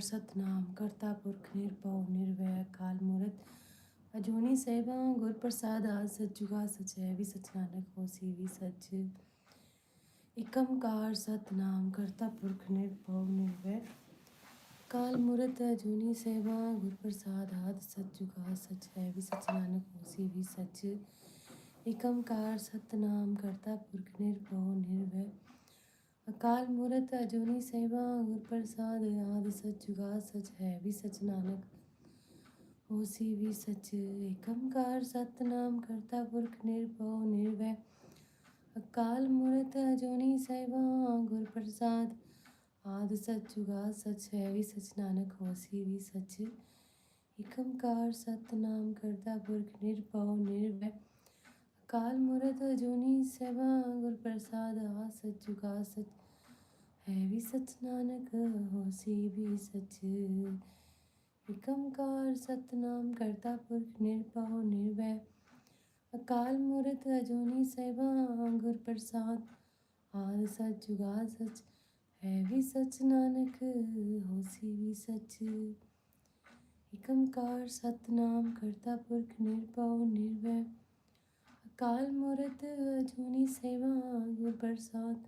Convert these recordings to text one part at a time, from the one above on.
सतनाम करता पुरख निरपव निर्वय काल मूरत अजूनी सहबा गुर प्रसाद आज सच जुगा सच है भी सच नानक होसी भी सच एकमकार सतनाम करता पुरख निरपव निर्वय काल मूरत अजूनी सहबा गुर प्रसाद आज सच जुगा सच है भी सच नानक होसी भी सच अकाल मूरत अजूनी सेवा गुर प्रसाद, आदि सच जुगा सच है भी सच नानक। होसी भी सच एकमकार सतनाम करता पुरख निर्भव निर्भय। अकाल मूरत अजूनी सेवा गुर प्रसाद, आदि सच जुगा सच है भी सच नानक। होसी भी सच एकमकार सतनाम करता पुरख निर्भव निर्भय। काल मूरत जूनी सेवा गुर प्रसाद आ सच जुगा सच है भी सच नानक होसी भी सच। एकमकार सतनाम करता पुरख निरपव निर्भय। अकाल मूरत अजूनी सेवा गुर प्रसाद। आद सच जुगा सच, है भी सच नानक होसी भी सच। एकमकार सतनाम करता पुरख निरपव निर्भय। अकाल मूर्त जूनी सेवा गुर प्रसाद।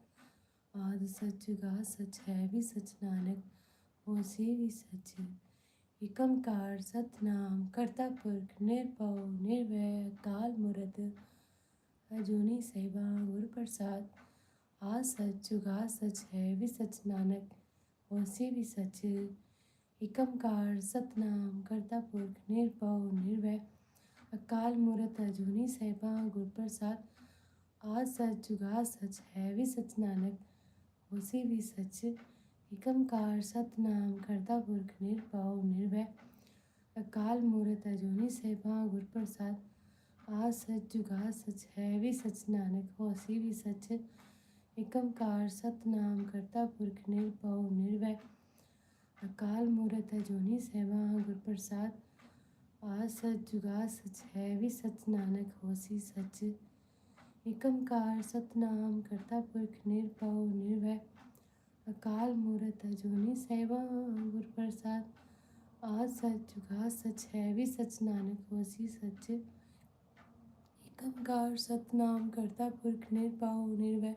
आद सच गा सच है भी सच नानक होसी भी सच। एकमकार सतनाम करता पुरख निरपव निर्भय, काल मूरत। अजूनी सेवा गुर प्रसाद। आ सच जुगा सच है भी सच नानक होसी भी सच। एकमकार सतनाम करता पुरख निरपव निर्भय। अकाल मूरत, अजूनी सहबा गुर प्रसाद। आज सच जुगा सच है भी सच नानक होसी भी सच एकमकार सतनाम करता पुरख निरपाव निर्भय। अकाल मूरत अजूनी सहबा गुर प्रसाद। आ सच जुगा सच है भी सच नानक होसी भी सच। एकमकार सतनाम करता पुरख निरपव निर्भय। अकाल मूरत अजूनी सहबा गुर प्रसाद। आ सच जुगा सच है भी सच नानक होसी सच। एकमकार सतनाम करता पुरख निरपव निर्भय। अकाल मूर्त अजूनी सेवा गुर प्रसाद। आ सच जुगा सच है, भी सच नानक होसी सच। एकमकार सतनाम करता पुरख निरपव निर्भय।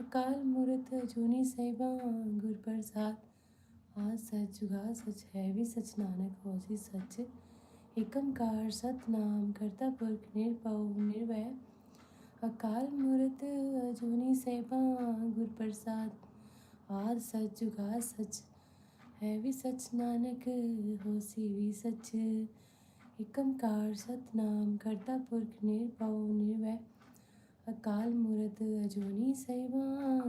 अकाल मूर्त अजूनी सेवा गुर प्रसाद। आ सच जुगा सच है, भी सच नानक होसी सच। एकमकार सतनाम करता पुरख निरपव निर्भय। अकाल मूर्त अजूनी सेवा गुर प्रसाद। आद सच जुगा सच, है भी सच, नानक होसी भी सच। एकमकार सतनाम, करता पुरख निरपव निर्भय। अकाल मूर्त अजूनी सेवा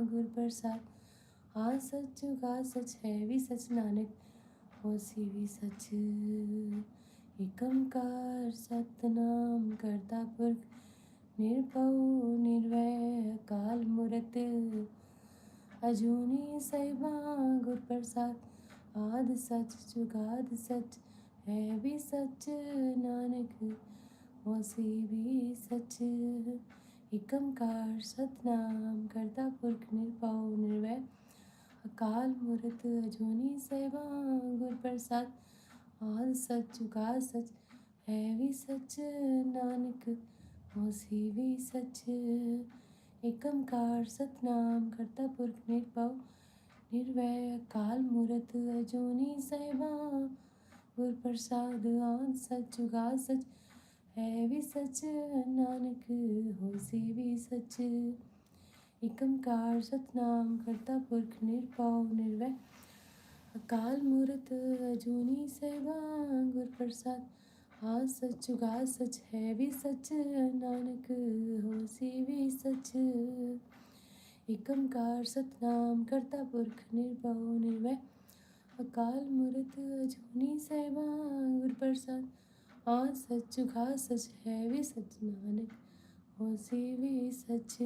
गुर प्रसाद। आ सच जुगा सच, है भी सच, नानक होसी भी सच। एकमकार सतनाम, करता पुरख निर्भव निर्वय काल मूर्त अजूनी सैबा गुर प्रसाद, आद सच, जुगाद सच, है भी सच, नानक होसी भी सच। एकमकार सतनाम, करता पुरख निर्भव निर्वय अकाल मूर्त अजूनी सैबा गुर प्रसाद, आद सच का सच, है भी सच, नानक। होसी भी सच एकमकार सतनाम करता पुरख निरपव निर्वय काल मूरत अजूनी सहबा गुर प्रसाद आद सच जुगा सच है भी सच नानक होसी भी सच एकमकार सतनाम करता पुरख निरपव निर्वय अकाल मूर्त अजूनी सेवा गुर प्रसाद हाँ सच गा सच है भी सच, नानक होसी भी सच। एकमकार सतनाम करता पुरख निर्भव निर्भय अकाल मूर्त अजूनी सेवा गुर प्रसाद। हाँ सच गा सच है भी सच, नानक होसी भी सच।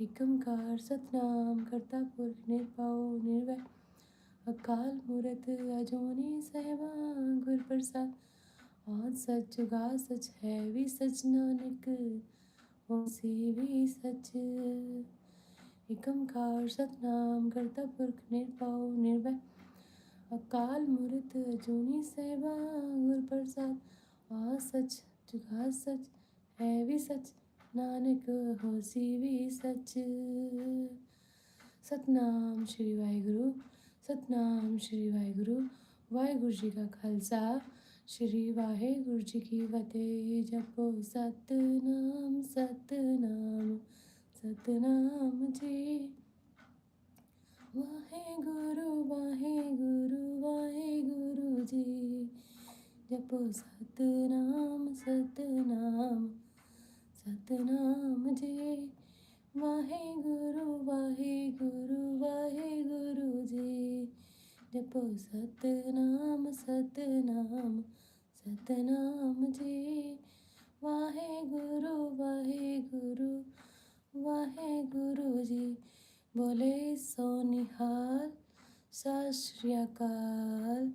एकमकार सतनाम करता पुरख निर्भव निर्भय अकाल मूर्त अजोनी सहबा, गुर प्रसाद। और सचुगा सच है भी सच नानक उसी भी सच। एकम कार सतनाम करता पुरख निर्पाओ निर्भय, अकाल मूर्त अजूनी सहबा प्रसाद। और सच जुगा सच है भी सच नानक होसी भी सच। सतनाम श्री वाहेगुरु सतनाम श्री वाहेगुरु, वाहगुरु जी का खालसा। श्री वाहे गुरु जी की वते जपो सतनाम सतनाम सतनाम जी। वाहे गुरु वाहे गुरु वाहे गुरु जी। जपो सतनाम सतनाम सतनाम जी। वाहे गुरु वाहे गुरु वाहे ਜਪੋ ਸਤਨਾਮ ਸਤਨਾਮ ਸਤਨਾਮ ਜੀ। ਵਾਹਿਗੁਰੂ ਵਾਹਿਗੁਰੂ ਵਾਹਿਗੁਰੂ ਜੀ। ਬੋਲੇ ਸੋ ਨਿਹਾਲ, ਸਤਿ ਸ਼੍ਰੀ ਅਕਾਲ।